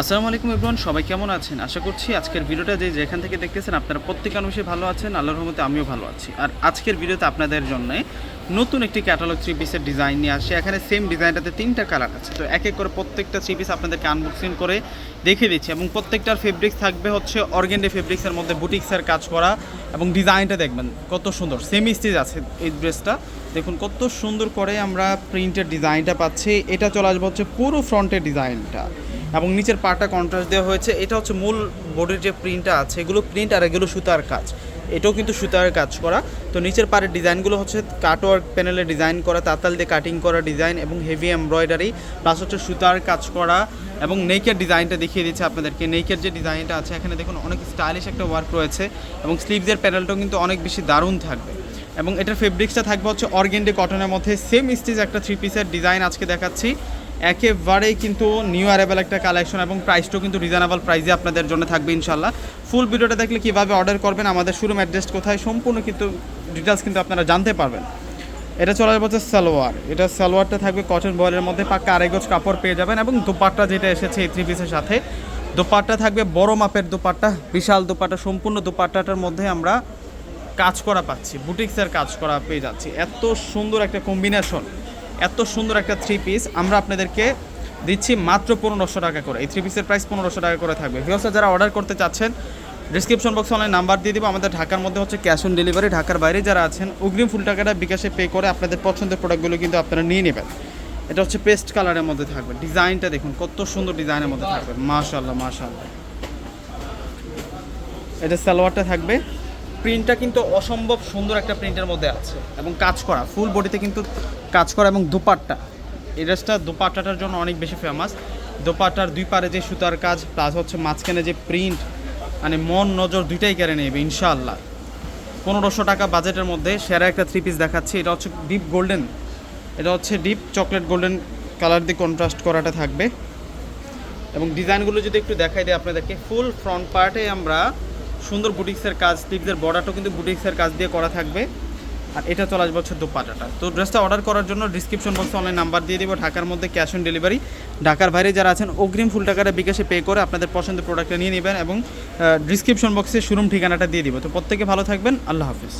আসসালামু আলাইকুম ইব্রান সবাই কেমন আছেন? আশা করছি আজকের ভিডিওটা যে যেখান থেকে দেখতেছেন আপনারা প্রত্যেক অংশে ভালো আছেন, আল্লাহর রহমতে আমিও ভালো আছি। আর আজকের ভিডিওতে আপনাদের জন্য নতুন একটি ক্যাটালগ থ্রি পিসের ডিজাইন নিয়ে আসে এখানে সেম ডিজাইনটাতে তিনটা কালার আছে। তো এক এক করে প্রত্যেকটা থ্রি পিস আপনাদেরকে আনবক্সিং করে দেখে দিচ্ছি। এবং প্রত্যেকটার ফেব্রিক্স থাকবে হচ্ছে অর্গেন্ডে ফেব্রিক্সের মধ্যে বুটিক্সের কাজ করা এবং ডিজাইনটা দেখবেন কত সুন্দর। সেমি স্টিচ আছে এই ড্রেসটা দেখুন কত সুন্দর করে আমরা প্রিন্টের ডিজাইনটা পাচ্ছি। এটা চলে আসবে হচ্ছে পুরো ফ্রন্টের ডিজাইনটা এবং নিচের পাটা কন্ট্রাস্ট দেওয়া হয়েছে। এটা হচ্ছে মূল বডির যে প্রিন্টটা আছে, এগুলো প্রিন্ট আর এগুলো সুতার কাজ। এটাও কিন্তু সুতার কাজ করা। তো নিচের পাড়ের ডিজাইনগুলো হচ্ছে কাটওয়ার্ক প্যানেলে ডিজাইন করা, তাতাল দিয়ে কাটিং করা ডিজাইন এবং হেভি এমব্রয়ডারি প্লাস হচ্ছে সুতার কাজ করা এবং নেকের ডিজাইনটা দেখিয়ে দিচ্ছে আপনাদেরকে। নেকের যে ডিজাইনটা আছে, এখানে দেখুন অনেক স্টাইলিশ একটা ওয়ার্ক রয়েছে এবং স্লিভসের প্যানেলটাও কিন্তু অনেক বেশি দারুণ থাকবে। এবং এটার ফেব্রিক্সটা থাকবে হচ্ছে অর্গেন্ডে কটনের মধ্যে। সেম স্টিচ একটা থ্রি পিসের ডিজাইন আজকে দেখাচ্ছি। একেবারেই কিন্তু নিউ অ্যারেবল একটা কালেকশন এবং প্রাইসটাও কিন্তু রিজনেবল প্রাইসে আপনাদের জন্য থাকবে ইনশাল্লাহ ফুল ভিডিওটা দেখলে কীভাবে অর্ডার করবেন, আমাদের শোরুম অ্যাড্রেস কোথায়, সম্পূর্ণ কিন্তু ডিটেলস কিন্তু আপনারা জানতে পারবেন। এটা চলে যাবে হচ্ছে সালোয়ার। এটা সালোয়ারটা থাকবে কটন বয়েলের মধ্যে, পাক্কা আড়াইগজ কাপড় পেয়ে যাবেন এবং দোপাট্টা যেটা এসেছে এই থ্রি পিসের সাথে। দোপাট্টা থাকবে বড় মাপের দোপাট্টা, বিশাল দোপাট্টা, সম্পূর্ণ দোপাট্টাটার মধ্যে আমরা কাজ করা পাচ্ছি বুটিক্সের কাজ করা পেয়ে যাচ্ছি। এত সুন্দর একটা কম্বিনেশন এত সুন্দর একটা থ্রি পিস আমরা আপনাদেরকে দিচ্ছি মাত্র পনেরোশো টাকা করে। এই থ্রি পিসের প্রাইস পনেরোশো টাকা করে থাকবে। ভিওসা যারা অর্ডার করতে চাচ্ছেন ডিসক্রিপশন বক্সে অনলাইন নাম্বার দিয়ে দিব। আমাদের ঢাকার মধ্যে হচ্ছে ক্যাশ অন ডেলিভারি ঢাকার বাইরে যারা আছেন, অগ্রিম ফুল টাকাটা বিকাশে পে করে আপনাদের পছন্দের প্রোডাক্টগুলো কিন্তু আপনারা নিয়ে নেবেন। এটা হচ্ছে পেস্ট কালারের মধ্যে থাকবে। ডিজাইনটা দেখুন, কত সুন্দর ডিজাইনের মধ্যে থাকবে। মাশাল্লাহ মাশাল্লাহ এটা সালোয়ারটা থাকবে। প্রিন্টটা কিন্তু অসম্ভব সুন্দর একটা প্রিন্টের মধ্যে আছে এবং কাজ করা ফুল বডিতে কিন্তু কাজ করা এবং দুপাট্টা। এই ড্রেসটা দুপাট্টাটার জন্য অনেক বেশি ফেমাস দোপাট্টার দুই পারে যে সুতার কাজ প্লাস হচ্ছে মাঝখানে যে প্রিন্ট মানে মন, নজর দুইটাই কেড়ে নেবে, ইনশাআল্লাহ। পনেরোশো টাকা বাজেটের মধ্যে সেরা একটা থ্রি পিস দেখাচ্ছি। এটা হচ্ছে ডিপ গোল্ডেন এটা হচ্ছে ডিপ চকলেট গোল্ডেন কালার দিয়ে কন্ট্রাস্ট করাটা থাকবে। এবং ডিজাইনগুলো যদি একটু দেখাই দিই আপনাদেরকে ফুল ফ্রন্ট পার্টে আমরা সুন্দর বুটিক্সের কাজ স্লিভসের বর্ডারটাও কিন্তু বুটিক্সের কাজ দিয়ে করা থাকবে। আর এটা চলে আসবে হচ্ছে দোপাটাটা। তো ড্রেসটা অর্ডার করার জন্য ডিসক্রিপশন বক্সে অনলাইন নাম্বার দিয়ে দিব, ঢাকার মধ্যে ক্যাশ অন ডেলিভারি ঢাকার বাইরে যারা আছেন, অগ্রিম ফুল টাকাটা বিকাশে পে করে আপনাদের পছন্দের প্রোডাক্টটা নিয়ে নেবেন এবং ডিসক্রিপশন বক্সে শুরুম ঠিকানাটা দিয়ে দিব। তো প্রত্যেকে ভালো থাকবেন, আল্লাহ হাফিজ।